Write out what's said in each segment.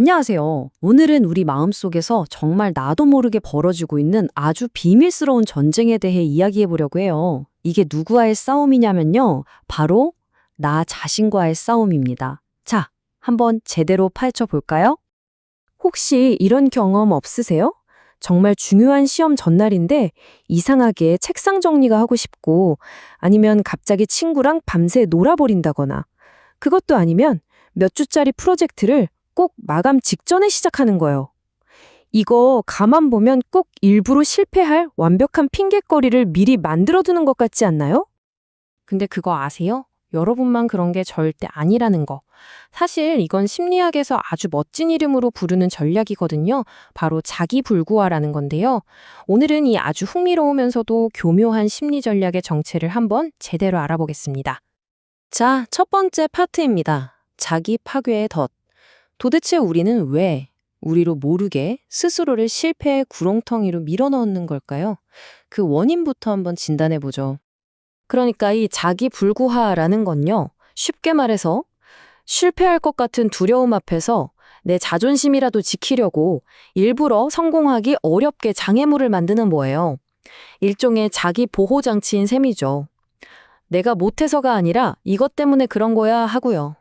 안녕하세요. 오늘은 우리 마음속에서 정말 나도 모르게 벌어지고 있는 아주 비밀스러운 전쟁에 대해 이야기해 보려고 해요. 이게 누구와의 싸움이냐면요. 바로 나 자신과의 싸움입니다. 자, 한번 제대로 파헤쳐 볼까요? 혹시 이런 경험 없으세요? 정말 중요한 시험 전날인데 이상하게 책상 정리가 하고 싶고 아니면 갑자기 친구랑 밤새 놀아버린다거나 그것도 아니면 몇 주짜리 프로젝트를 꼭 마감 직전에 시작하는 거예요. 이거 가만 보면 꼭 일부러 실패할 완벽한 핑곗거리를 미리 만들어두는 것 같지 않나요? 근데 그거 아세요? 여러분만 그런 게 절대 아니라는 거. 사실 이건 심리학에서 아주 멋진 이름으로 부르는 전략이거든요. 바로 자기 불구화라는 건데요. 오늘은 이 아주 흥미로우면서도 교묘한 심리 전략의 정체를 한번 제대로 알아보겠습니다. 자, 첫 번째 파트입니다. 자기 파괴의 덫. 도대체 우리는 왜 우리로 모르게 스스로를 실패의 구렁텅이로 밀어넣는 걸까요? 그 원인부터 한번 진단해 보죠. 그러니까 이 자기 불구화라는 건요. 쉽게 말해서 실패할 것 같은 두려움 앞에서 내 자존심이라도 지키려고 일부러 성공하기 어렵게 장애물을 만드는 뭐예요. 일종의 자기 보호 장치인 셈이죠. 내가 못해서가 아니라 이것 때문에 그런 거야 하고요.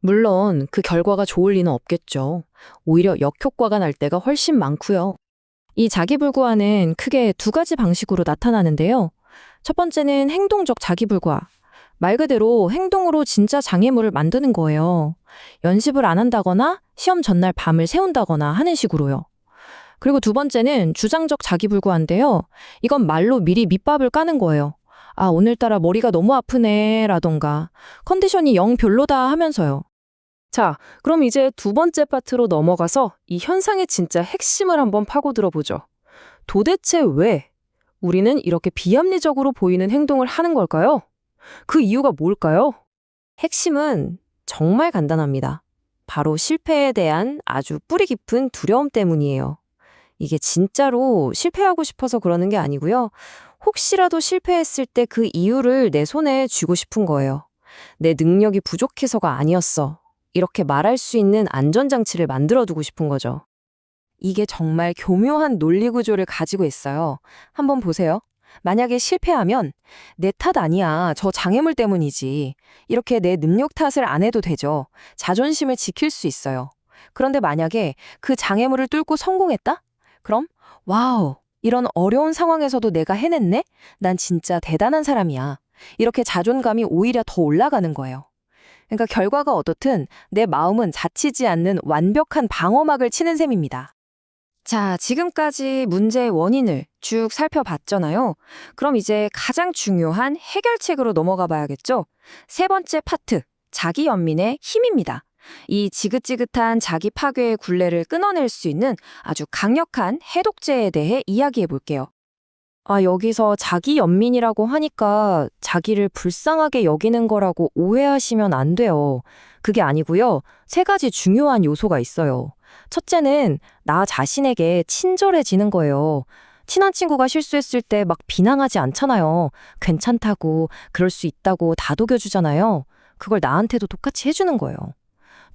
물론 그 결과가 좋을 리는 없겠죠. 오히려 역효과가 날 때가 훨씬 많고요. 이 자기불구화는 크게 두 가지 방식으로 나타나는데요. 첫 번째는 행동적 자기불과. 말 그대로 행동으로 진짜 장애물을 만드는 거예요. 연습을 안 한다거나 시험 전날 밤을 새운다거나 하는 식으로요. 그리고 두 번째는 주장적 자기불구인데요. 이건 말로 미리 밑밥을 까는 거예요. 아, 오늘따라 머리가 너무 아프네, 라던가, 컨디션이 영 별로다 하면서요. 자, 그럼 이제 두 번째 파트로 넘어가서 이 현상의 진짜 핵심을 한번 파고들어 보죠. 도대체 왜 우리는 이렇게 비합리적으로 보이는 행동을 하는 걸까요? 그 이유가 뭘까요? 핵심은 정말 간단합니다. 바로 실패에 대한 아주 뿌리 깊은 두려움 때문이에요. 이게 진짜로 실패하고 싶어서 그러는 게 아니고요. 혹시라도 실패했을 때 그 이유를 내 손에 쥐고 싶은 거예요. 내 능력이 부족해서가 아니었어. 이렇게 말할 수 있는 안전장치를 만들어두고 싶은 거죠. 이게 정말 교묘한 논리 구조를 가지고 있어요. 한번 보세요. 만약에 실패하면 내 탓 아니야. 저 장애물 때문이지. 이렇게 내 능력 탓을 안 해도 되죠. 자존심을 지킬 수 있어요. 그런데 만약에 그 장애물을 뚫고 성공했다? 그럼 와우. 이런 어려운 상황에서도 내가 해냈네? 난 진짜 대단한 사람이야. 이렇게 자존감이 오히려 더 올라가는 거예요. 그러니까 결과가 어떻든 내 마음은 자치지 않는 완벽한 방어막을 치는 셈입니다. 자, 지금까지 문제의 원인을 쭉 살펴봤잖아요. 그럼 이제 가장 중요한 해결책으로 넘어가 봐야겠죠? 세 번째 파트, 자기 연민의 힘입니다. 이 지긋지긋한 자기 파괴의 굴레를 끊어낼 수 있는 아주 강력한 해독제에 대해 이야기해 볼게요. 아, 여기서 자기 연민이라고 하니까 자기를 불쌍하게 여기는 거라고 오해하시면 안 돼요. 그게 아니고요. 세 가지 중요한 요소가 있어요. 첫째는 나 자신에게 친절해지는 거예요. 친한 친구가 실수했을 때 막 비난하지 않잖아요. 괜찮다고, 그럴 수 있다고 다독여주잖아요. 그걸 나한테도 똑같이 해주는 거예요.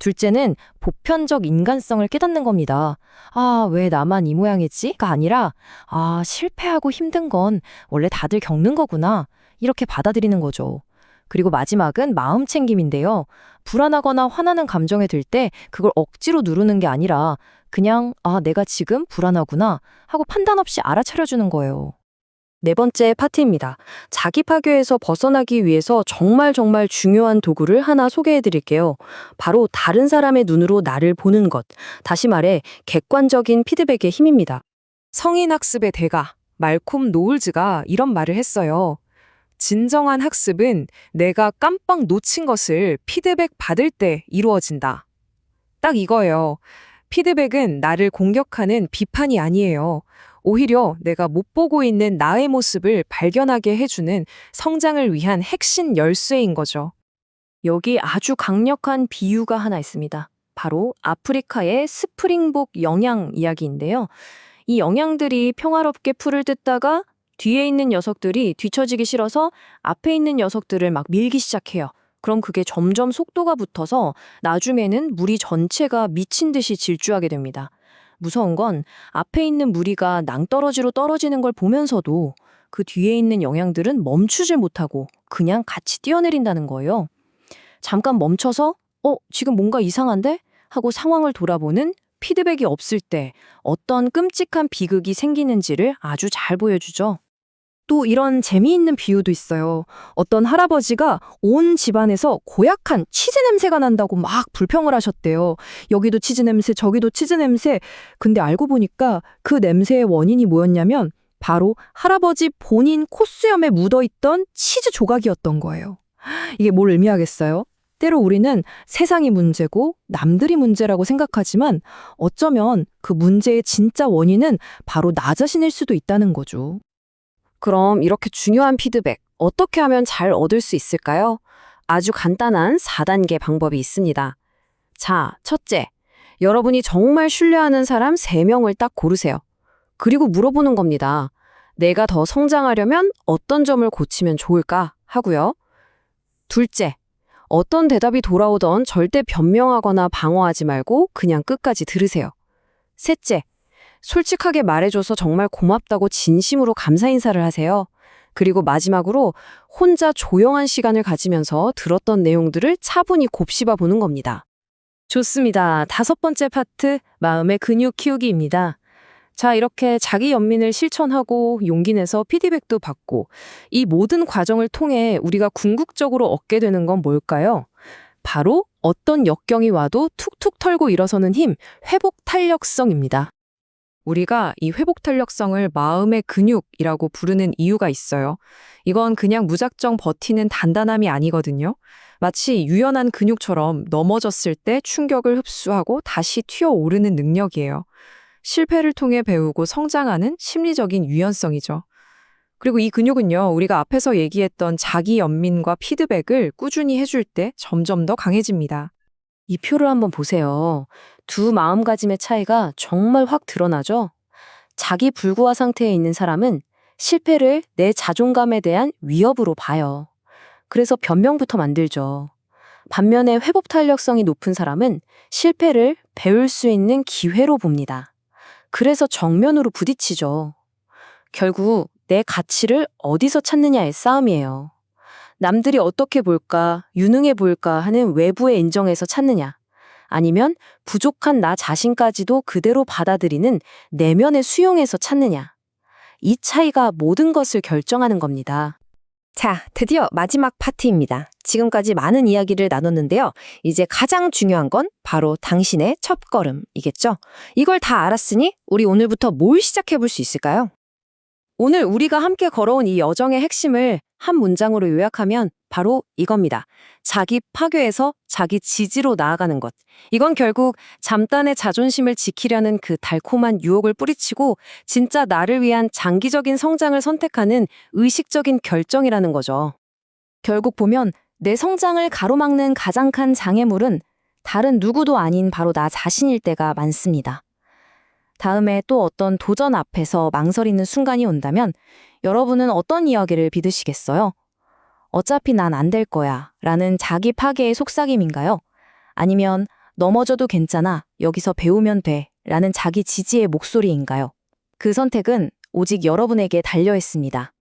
둘째는 보편적 인간성을 깨닫는 겁니다. 아, 왜 나만 이 모양이지?가 아니라, 아, 실패하고 힘든 건 원래 다들 겪는 거구나. 이렇게 받아들이는 거죠. 그리고 마지막은 마음 챙김인데요. 불안하거나 화나는 감정에 들 때 그걸 억지로 누르는 게 아니라 그냥, 아, 내가 지금 불안하구나 하고 판단 없이 알아차려주는 거예요. 네 번째 파트입니다. 자기 파괴에서 벗어나기 위해서 정말 정말 중요한 도구를 하나 소개해 드릴게요. 바로 다른 사람의 눈으로 나를 보는 것. 다시 말해, 객관적인 피드백의 힘입니다. 성인 학습의 대가, 말콤 노을즈가 이런 말을 했어요. 진정한 학습은 내가 깜빡 놓친 것을 피드백 받을 때 이루어진다. 딱 이거예요. 피드백은 나를 공격하는 비판이 아니에요. 오히려 내가 못 보고 있는 나의 모습을 발견하게 해주는 성장을 위한 핵심 열쇠인 거죠. 여기 아주 강력한 비유가 하나 있습니다. 바로 아프리카의 스프링복 영양 이야기인데요. 이 영양들이 평화롭게 풀을 뜯다가 뒤에 있는 녀석들이 뒤처지기 싫어서 앞에 있는 녀석들을 막 밀기 시작해요. 그럼 그게 점점 속도가 붙어서 나중에는 무리 전체가 미친 듯이 질주하게 됩니다. 무서운 건 앞에 있는 무리가 낭떠러지로 떨어지는 걸 보면서도 그 뒤에 있는 영향들은 멈추질 못하고 그냥 같이 뛰어내린다는 거예요. 잠깐 멈춰서 어, 지금 뭔가 이상한데? 하고 상황을 돌아보는 피드백이 없을 때 어떤 끔찍한 비극이 생기는지를 아주 잘 보여주죠. 또 이런 재미있는 비유도 있어요. 어떤 할아버지가 온 집안에서 고약한 치즈 냄새가 난다고 막 불평을 하셨대요. 여기도 치즈 냄새, 저기도 치즈 냄새. 근데 알고 보니까 그 냄새의 원인이 뭐였냐면 바로 할아버지 본인 콧수염에 묻어있던 치즈 조각이었던 거예요. 이게 뭘 의미하겠어요? 때로 우리는 세상이 문제고 남들이 문제라고 생각하지만 어쩌면 그 문제의 진짜 원인은 바로 나 자신일 수도 있다는 거죠. 그럼 이렇게 중요한 피드백 어떻게 하면 잘 얻을 수 있을까요? 아주 간단한 4단계 방법이 있습니다. 자, 첫째. 여러분이 정말 신뢰하는 사람 3명을 딱 고르세요. 그리고 물어보는 겁니다. 내가 더 성장하려면 어떤 점을 고치면 좋을까 하고요. 둘째. 어떤 대답이 돌아오던 절대 변명하거나 방어하지 말고 그냥 끝까지 들으세요. 셋째. 솔직하게 말해줘서 정말 고맙다고 진심으로 감사 인사를 하세요. 그리고 마지막으로 혼자 조용한 시간을 가지면서 들었던 내용들을 차분히 곱씹어 보는 겁니다. 좋습니다. 다섯 번째 파트, 마음의 근육 키우기입니다. 자, 이렇게 자기 연민을 실천하고 용기 내서 피드백도 받고 이 모든 과정을 통해 우리가 궁극적으로 얻게 되는 건 뭘까요? 바로 어떤 역경이 와도 툭툭 털고 일어서는 힘, 회복 탄력성입니다. 우리가 이 회복 탄력성을 마음의 근육이라고 부르는 이유가 있어요. 이건 그냥 무작정 버티는 단단함이 아니거든요. 마치 유연한 근육처럼 넘어졌을 때 충격을 흡수하고 다시 튀어오르는 능력이에요. 실패를 통해 배우고 성장하는 심리적인 유연성이죠. 그리고 이 근육은요, 우리가 앞에서 얘기했던 자기 연민과 피드백을 꾸준히 해줄 때 점점 더 강해집니다. 이 표를 한번 보세요. 두 마음가짐의 차이가 정말 확 드러나죠? 자기 불구화 상태에 있는 사람은 실패를 내 자존감에 대한 위협으로 봐요. 그래서 변명부터 만들죠. 반면에 회복 탄력성이 높은 사람은 실패를 배울 수 있는 기회로 봅니다. 그래서 정면으로 부딪히죠. 결국 내 가치를 어디서 찾느냐의 싸움이에요. 남들이 어떻게 볼까, 유능해 보일까 하는 외부의 인정에서 찾느냐. 아니면 부족한 나 자신까지도 그대로 받아들이는 내면의 수용에서 찾느냐. 이 차이가 모든 것을 결정하는 겁니다. 자, 드디어 마지막 파트입니다. 지금까지 많은 이야기를 나눴는데요. 이제 가장 중요한 건 바로 당신의 첫걸음이겠죠? 이걸 다 알았으니 우리 오늘부터 뭘 시작해 볼 수 있을까요? 오늘 우리가 함께 걸어온 이 여정의 핵심을 한 문장으로 요약하면 바로 이겁니다. 자기 파괴에서 자기 지지로 나아가는 것. 이건 결국 잠단의 자존심을 지키려는 그 달콤한 유혹을 뿌리치고 진짜 나를 위한 장기적인 성장을 선택하는 의식적인 결정이라는 거죠. 결국 보면 내 성장을 가로막는 가장 큰 장애물은 다른 누구도 아닌 바로 나 자신일 때가 많습니다. 다음에 또 어떤 도전 앞에서 망설이는 순간이 온다면 여러분은 어떤 이야기를 믿으시겠어요? 어차피 난 안 될 거야 라는 자기 파괴의 속삭임인가요? 아니면 넘어져도 괜찮아 여기서 배우면 돼 라는 자기 지지의 목소리인가요? 그 선택은 오직 여러분에게 달려 있습니다.